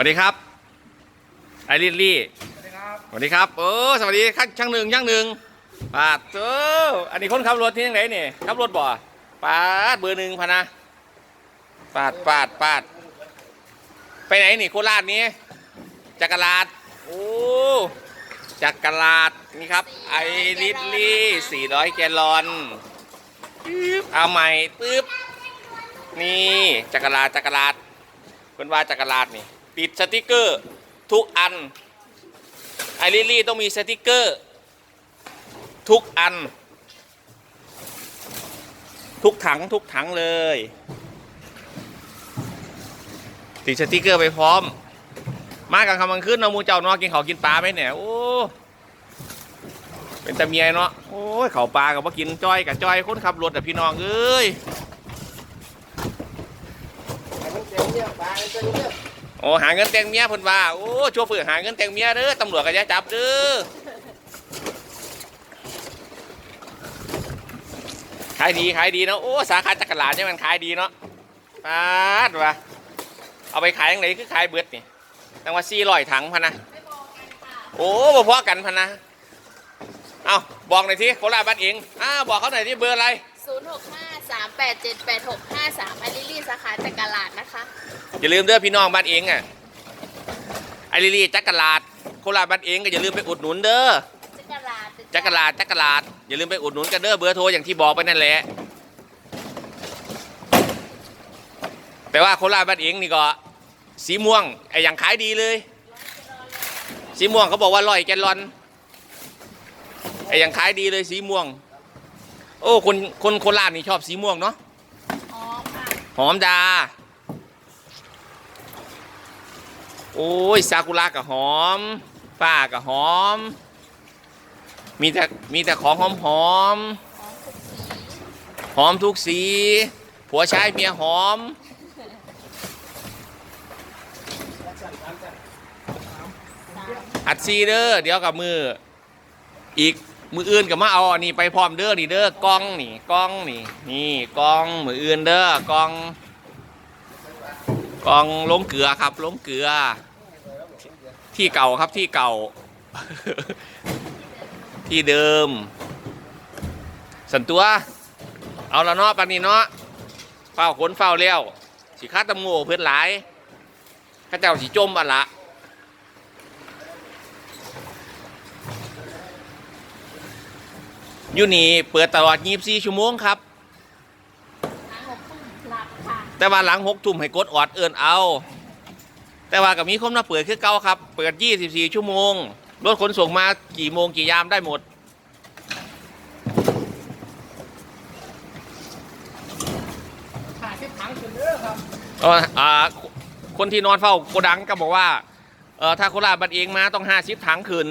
วัสดีครับ ไอริลลี่สวัสดีครับสวัสดีครับโอ้สวัสดีข้างช่างหนึ่งช่างหนึ่งปาดเจ้าอันนี้คนขับรถที่ยังไงนี่ขับรถบ่ปาดเบอร์หนึ่งพะนะปาดปาดปาด ไปไหนนี่โคราชนี้จักรลาดโอ้จักรลาดนี่ครับ ไอริลลี่400แกลลอนปึ๊บเอาใหม่ปึ๊บนี่จักรลาดจักรลาดเพิ่นว่าจักรลาดนี่ ติดสติกเกอร์ทุกอันไอริลี่ต้องมีสติกเกอร์ทุกอัน ทุกถังทุกถังเลย ติดสติกเกอร์ไปพร้อม มากันคำมันขึ้นเอาหมูเจ้านาะกินเขากินปลาไหมเนี่ยโอ้เป็นตะเมียเนาะโอ้ยเขาปลากับว่ากินจ้อยกับจ้อยคนขับรถแต่พี่น้องเอ้ย โอ้หาเงินแต่งเมียเพิ่นว่าโอ้โชเฟอร์หาเงินแต่งเมียเด้อตำรวจก็จะจับเด้อขายดีขายดีเนาะโอ้สาขาจักรลาดเนี่ยมันขายดีเนาะปาดวะเอาไปขายยังไงคือขายเบิดนี่ตั้งว่าสี่ร้อยถังพะนะโอ้บ่พอกันพะนะเอาบอกหน่อยทีโคราชบ้านเองอ้าบอกเขาหน่อยที่เบอร์อะไร 065 387 8653ไอริลลี่สาขาจักรลาดนะคะ อย่าลืมเด้อพี่น้องบ้านเองอะไอริลี่จักรลาดโคราชบ้านเองก็อย่าลืมไปอุดหนุนเด้อจักรลาดจักรลาดจักรลาดอย่าลืมไปอุดหนุนกันเด้อเบอร์โทรอย่างที่บอกไปนั่นแหละแต่ว่าโคราชบ้านเองนี่ก็สีม่วงไอ้อย่างขายดีเลย สีม่วงเขาบอกว่าร้อยแกลลอนไอ้อย่างขายดีเลยสีม่วง โอ้คนคนโคราชนี่ชอบสีม่วงเนาะอ๋อค่ะหอมดา โอ้ยซากุระกับหอมฝ้ากับหอม มีแต่มีแต่ของหอมหอมอ๋อทุกสีหอมทุกสี ผัวใช้เมียหอม อัดซีเด้อเดี๋ยวกับมือ อีก มืออื่นกับมาเอาอันนี้ไปพร้อมเด้อนี่เด้อกล้องนี่กล้องนี่นี่กล้องมืออื่นเด้อกล้องกล้องล้มเกลือครับล้มเกลือ ที่เก่าครับที่เก่า ที่เดิม สันตัว เอาละเนาะปานนี้เนาะเฝ้าขนเฝ้าเลี้ยวสิคาตำโง่เพื่อนหลายข้าเจ้าสิจมอันละ ยู่นี่เปิดตลอด 24 ชั่วโมงครับทางหกทุ่มหลับค่ะแต่ว่าหลังหกทุ่มให้กดออดเอินเอา แต่ว่ากับมีคมมาเปิดคือเก่าครับ เปิด 24 ชั่วโมง รถขนส่งมากี่โมงกี่ยามได้หมด ขาดที่ถังสุดเด้อครับเอ่ออ่าคนที่นอนเฝ้าโกดังก็บอกว่าเออถ้าโคราชบันเองมาต้องห้าสิบถังคืน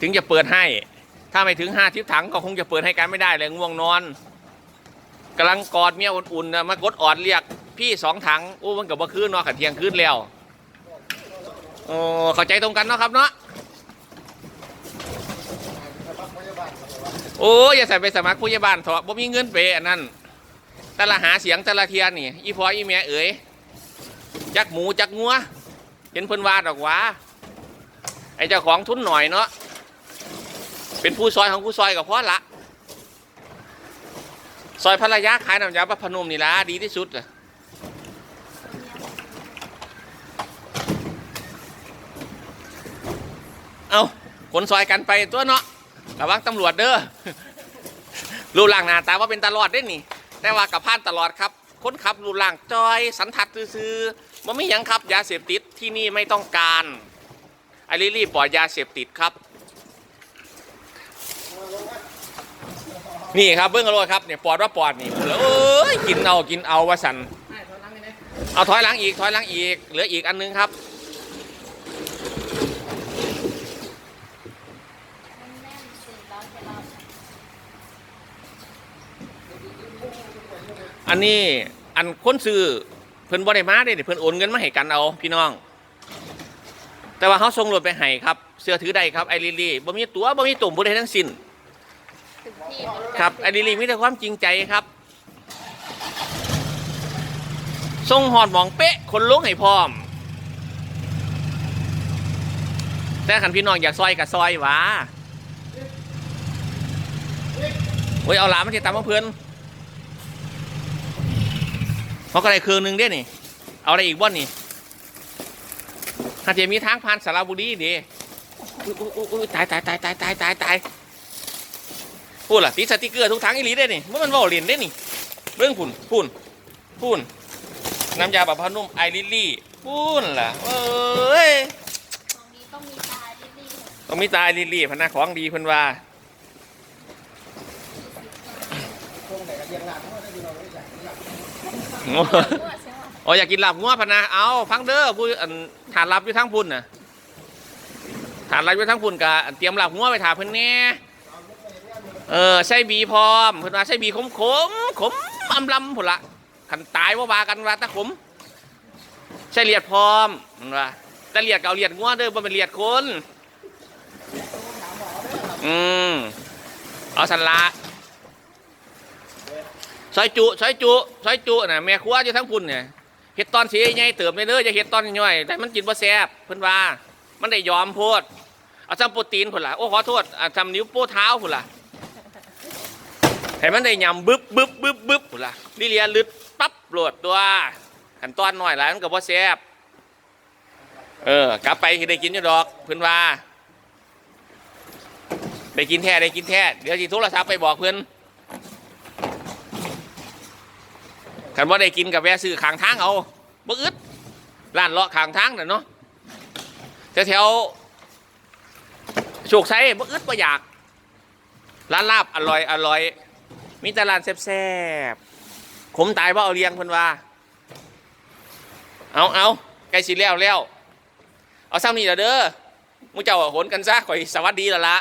ถึงจะเปิดให้ ถ้าไม่ถึงห้าสิบถังก็คงจะเปิดให้กันไม่ได้เลยง่วงนอนกำลังกอดเมียอุ่นๆนะมากดออดเรียกพี่สองถังโอ้มันกับว่าคืนเนาะขันเทียงคืนแล้วโอ้เข้าใจตรงกันเนาะครับเนาะโอ้ยอย่าใส่ไปสมัครผู้ใหญ่บ้านเถอะบ่มีเงินไปอันนั้นแต่ละหาเสียงแต่ละเทียนนี่อีพออีเมียเอ๋ยจักหมูจักงัวเห็นเพิ่นว่าดอกว่าไอเจ้าของทุนหน่อยเนาะ เป็นผู้ซอยของผู้ซอยกับพ่อละซอยภรรยาขายน้ำยาพระพนมนี่ละดีที่สุดอะเอาคนซอยกันไปตัวเนาะระวังตำรวจเด้อรูปร่างหน้าตาว่าเป็นตลอดได้นี่ แต่ว่ากับพานตลอดครับคนขับรูปร่างจอย สันทัดซื่อมันไม่ยังครับยาเสพติดที่นี่ไม่ต้องการไอริลี่ปล่อยยาเสพติดครับ นี่ครับเบื้องอรครับเนี่ยปอดว่าปอดนี่เอ้ยกินเอากินเอาว่าสันให้ถอยหลังนี่นะเอาถอยหลังอีกถอยหลังอีก เหลืออีกอันนึงครับอันนี้อันค้นซื้อเพิ่นบ่ได้มาได้เพิ่นโอนเงินมาให้กันเอาพี่น้อง แต่ว่าเขาส่งรถไปให้ครับ เสื้อถือได้ครับไอริลี่บ่มีตัวบ่มีตุ่มผู้ใดทั้งสิ้น ครับอริลี่มีแต่ความจริงใจครับส่งหอดหมองเป๊ะคนลงให้พร้อม แต่คันพี่น้องอยากซอยกับซอยวาโอ้ยเอาหลามมาที่ตามาเพื่อนเขาก็ได้เครื่องนึงเด้นี่ เอาอะไรอีกบ้านนี่ถ้าจะมีทางผ่านสระบุรีดิอุ๊ยอุ๊ยอุ๊ยอุ๊ยตายตายตายตายตายตายตาย พูดล่ะติดสติกเกอร์ทุกทางอีหลีได้นี่เมื่อมันว่าเรียนได้นี่เรื่องพุ่นพุ่นพุ่นน้ำยาปรับผ้านุ่มไอริลลี่พุ่นล่ะเอ้ยขอต้องมีตาลิลลี่ต้องมีตายลิลลี่พะนะของดีเพิ่นว่าโอ้อ๋อยากกินลาบงัวพะนะเอาฟังเด้อผู้อันฐานรับอยู่ทั้งพุ่นน่ะฐานรับอยู่ทั้งพุ่นกะเตรียมลาบงัวไปถาเพิ่นแน่ เออใส่บีพร้อมเพิ่นว่าใส่บีขมขมขมอำลำพุ่นละขันตายว่าว่ากันว่าตะขมใส่เลียดพร้อมเพิ่นว่าแต่เลียดเกเอาเลียดงัวเด้อบ่เป็นเลียดคนอืมเอาสันละซอยจุซอยจุซอยจุน่ะแม่ครัวอยู่ทั้งพุ่นเนี่ยเห็ดตอนสีใหญ่เติมเลยเด้อจะเห็ดตอนย่อยแต่มันกินบ่แซ่บเพิ่นว่า มันได้ยอมโพดเอาซ้ำโปรตีนพุ่นล่ะโอ้ขอโทษอ่าซ้ำนิ้วโป้เท้าพุ่นล่ะ ให้มันได้ยำบึบบึบบึบบึบพุ่นล่ะลิเลียลึดปั๊บโหลดตัวขันตอนหน่อยหลายมันก็บ่แซ่บเออกลับไปได้กินอยู่ดอกเพิ่อนว่า ได้กินแท้ได้กินแท้เดี๋ยวสิโทรศัพท์ไปบอกเพิ่อนคันว่าได้กินกับแวะซื้อขางทางเอาบ่อึดร้านเลาะขางทางน่ะเนาะแถวแถวๆโชคชัยบ่อึดบ่อยากร้านลาบอร่อยอร่อย มีแต่ร้านแซ่บๆขมตายบ่เอาเลี้ยงเพิ่นว่า เอาเอาใกล้สิแล้วแล้ว เอาซ้ำนี่ละเด้อมูเจ้าโหนกันซะข่อยสวัสดีละละ